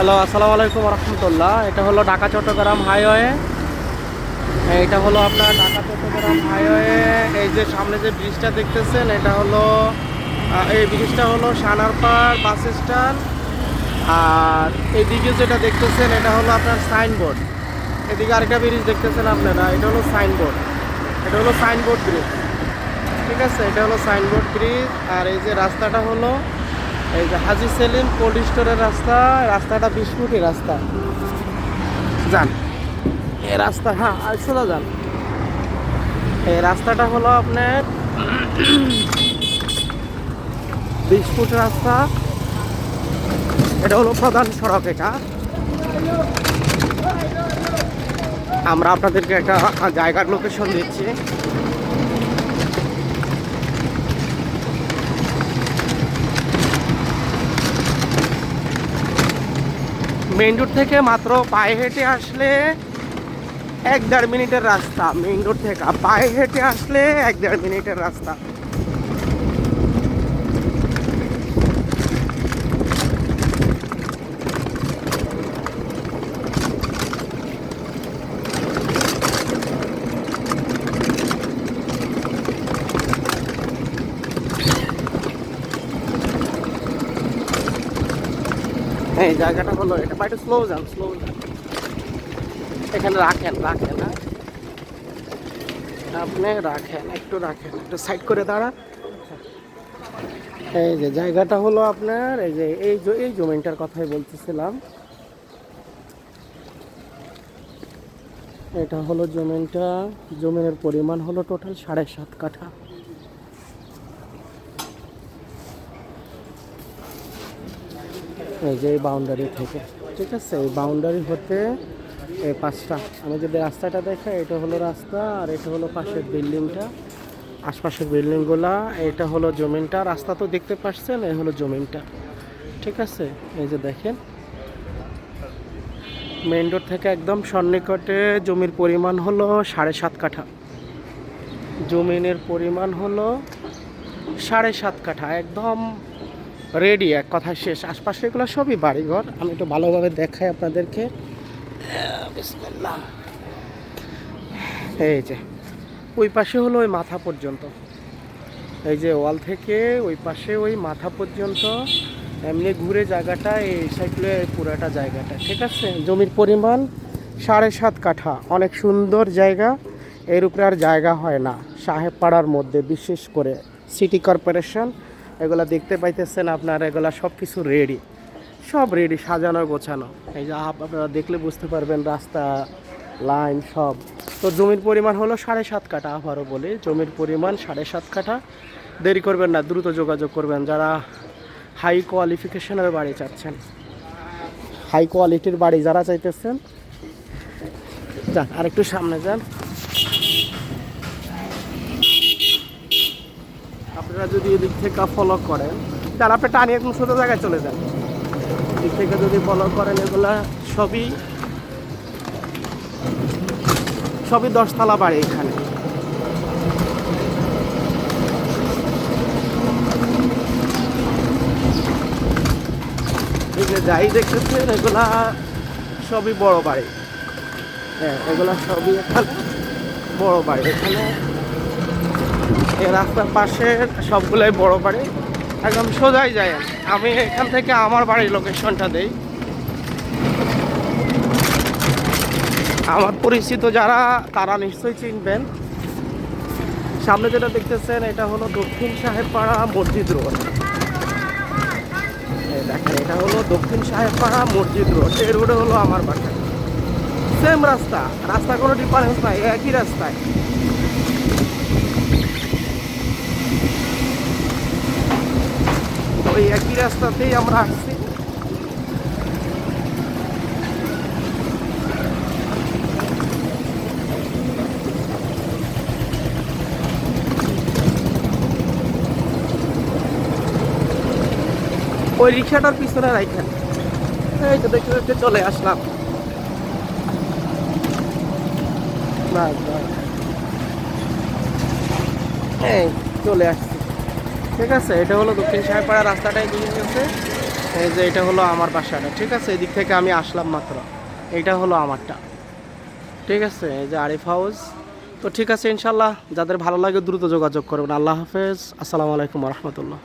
Hello, আসসালামু আলাইকুম রহমতুল্লাহ। এটা হলো ঢাকা, চট্টগ্রাম হাইওয়ে। এটা হলো আপনার ঢাকা, চট্টগ্রাম হাইওয়ে। এই যে সামনে যে ব্রিজটা দেখতেছেন, এটা হলো এই ব্রিজটা হলো সানারপাড় বাস স্ট্যান্ড। আর এদিকে যেটা দেখতেছেন, এটা হলো আপনার সাইনবোর্ড। এদিকে আরেকটা ব্রিজ দেখতেছেন আপনারা, এটা হলো সাইনবোর্ড। এটা হলো সাইনবোর্ড ব্রিজ। ঠিক আছে, এটা হলো সাইনবোর্ড ব্রিজ। আর এই যে রাস্তাটা হলো এই যে হাজি সেলিম কোল্ড স্টোরের রাস্তা, রাস্তাটা বিশ ফুটি রাস্তা। যান। এই রাস্তা হ্যাঁ সোজা যান। এই রাস্তাটা হলো আপনার বিশ ফুট রাস্তা। এটা হলো প্রধান সড়ক এটা। আমরা আপনাদেরকে একটা জায়গার লোকেশন দিচ্ছি। মেইন রোড থেকে মাত্র পায়ে হেঁটে আসলে এক দেড় মিনিটের রাস্তা, মেইন রোড থেকে পায়ে হেঁটে আসলে এক দেড় মিনিটের রাস্তা। এই জায়গাটা হলো, এটা বা স্লো যান স্লো যান এখানে রাখেন রাখেন না আপনি রাখেন, একটু রাখেন, একটু সাইড করে দাঁড়ান। এই যে জায়গাটা হলো আপনার, এই যে, এই এই জমিনটার কথাই বলতেছিলাম। এটা হলো জমিনটা, জমিনের পরিমাণ হলো টোটাল সাড়ে সাত কাঠা। এই যে এই বাউন্ডারি থেকে। ঠিক আছে, এই বাউন্ডারি হতে এই পাঁচটা। আমি যদি রাস্তাটা দেখাই, এটা হলো রাস্তা আর এটা হলো পাশের বিল্ডিংটা। আশপাশের বিল্ডিংগুলা, এটা হলো জমিনটা। রাস্তা তো দেখতে পাচ্ছেন, এই হলো জমিনটা। ঠিক আছে, এই যে দেখেন। মেইন রোড থেকে একদম সন্নিকটে জমির পরিমাণ হলো সাড়ে সাত কাঠা। জমিনের পরিমাণ হলো সাড়ে সাত কাঠা, একদম রেডি, এক কথা শেষ। আশপাশে এগুলো সবই বাড়িঘর। আমি একটু ভালোভাবে দেখাই আপনাদেরকে। এই যে, ওই পাশে হলো ওই মাথা পর্যন্ত। এই যে ওয়াল থেকে ওই পাশে ওই মাথা পর্যন্ত। এমনি ঘুরে জায়গাটা, এই সাইডে পুরাটা জায়গাটা, ঠিক আছে? জমির পরিমাণ সাড়ে সাত কাঠা। অনেক সুন্দর জায়গা। এর উপরে আর জায়গা হয় না। সাহেব পাড়ার মধ্যে, বিশেষ করে সিটি কর্পোরেশন। এগুলা দেখতে পাইতেছেন আপনারা, এগুলা সব কিছু রেডি সব রেডি সাজানো, গোছানো। এই যে আপনারা দেখলে বুঝতে পারবেন রাস্তা লাইন সব। তো জমির পরিমাণ হলো সাড়ে সাত কাঠা, আবারও বলি, জমির পরিমাণ সাড়ে সাত কাঠা। দেরি করবেন না, দ্রুত যোগাযোগ করবেন। যারা হাই কোয়ালিফিকেশনের বাড়ি চাচ্ছেন হাই কোয়ালিটির বাড়ি যারা চাইতেছেন, যান, আরেকটু সামনে যান। আপনারা যদি এদিক থেকে ফলো করেন তাহলে আপনি টানিয়ে একদম ছোটো জায়গায় চলে যান। এদিক থেকে যদি ফলো করেন, এগুলা সবই সবই দশতলা বাড়ি এখানে। যাই দেখতেছেন, এগুলা সবই বড় বাড়ি। হ্যাঁ এগুলা সবই এখানে বড় বাড়ি। এখানে এই রাস্তার পাশে সবগুলোই বড় বাড়ি। একদম সোজাই যায়। আমি এখান থেকে আমার বাড়ির লোকেশনটা দেই। আমার পরিচিত যারা, তারা নিশ্চয়ই চিনবেন। সামনে যেটা দেখতেছেন, এটা হলো দক্ষিণ সাহেবপাড়া মসজিদ রোড। দেখেন, এটা হলো দক্ষিণ সাহেবপাড়া মসজিদ রোড। এই রোডে হলো আমার বাসা সেম রাস্তা। রাস্তা কোনো ডিফারেন্স নাই, একই রাস্তায় ওই একই রাস্তাতেই আমরা আসছি। ওই রিক্সাটার পিছনে রাইখেন এই তো দেখতে দেখতে চলে আসলাম। এই, চলে আসছি। ঠিক আছে, এটা হলো দক্ষিণ সাহেবপাড়া রাস্তাটাই তুমি গেছে। এই যে এটা হলো আমার বাসাটা, ঠিক আছে, এদিক থেকে আমি আসলাম মাত্র। এটা হলো আমারটা। ঠিক আছে, এই যে আরিফ হাউস। তো ঠিক আছে, ইনশাল্লাহ, যাদের ভালো লাগে দ্রুত যোগাযোগ করবেন। আল্লাহ হাফেজ। আসসালামু আলাইকুম রহমতুল্লাহ।